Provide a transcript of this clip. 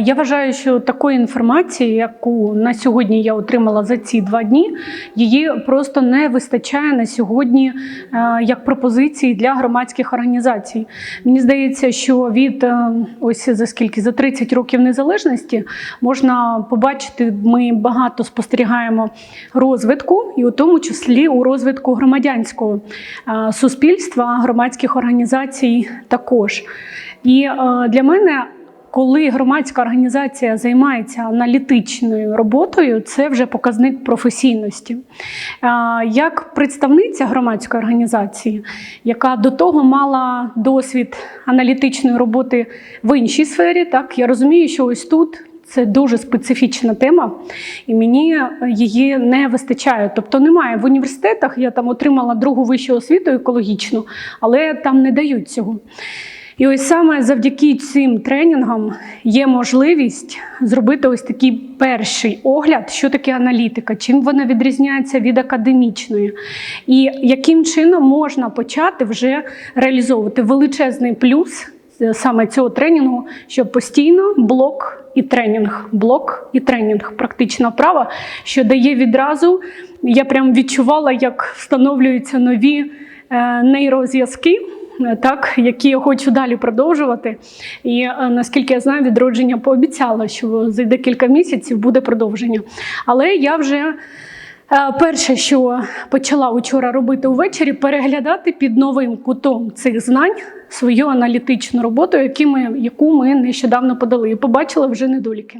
Я вважаю, що такої інформації, яку на сьогодні я отримала за ці два дні, її просто не вистачає на сьогодні е, як пропозиції для громадських організацій. Мені здається, що від е, ось за скільки за 30 років незалежності можна побачити, ми багато спостерігаємо розвитку, і у тому числі у розвитку громадянського е, суспільства, громадських організацій також. І для мене коли громадська організація займається аналітичною роботою, це вже показник професійності. Як представниця громадської організації, яка до того мала досвід аналітичної роботи в іншій сфері, так я розумію, що ось тут. Це дуже специфічна тема, і мені її не вистачає. Тобто немає в університетах. Я там отримала другу вищу освіту екологічну, але там не дають цього. І ось саме завдяки цим тренінгам є можливість зробити ось такий перший огляд, що таке аналітика, чим вона відрізняється від академічної, і яким чином можна почати вже реалізовувати величезний плюс саме цього тренінгу, що постійно блок і тренінг, блок і тренінг, практична вправа, що дає відразу. Я прям відчувала, як встановлюються нові е, нейрозв'язки так, які я хочу далі продовжувати. І е, наскільки я знаю, відродження пообіцяло, що за декілька місяців буде продовження. Але я вже. е, Перше, що почала вчора робити увечері, переглядати під новим кутом цих знань свою аналітичну роботу, яку ми нещодавно подали, і побачила вже недоліки.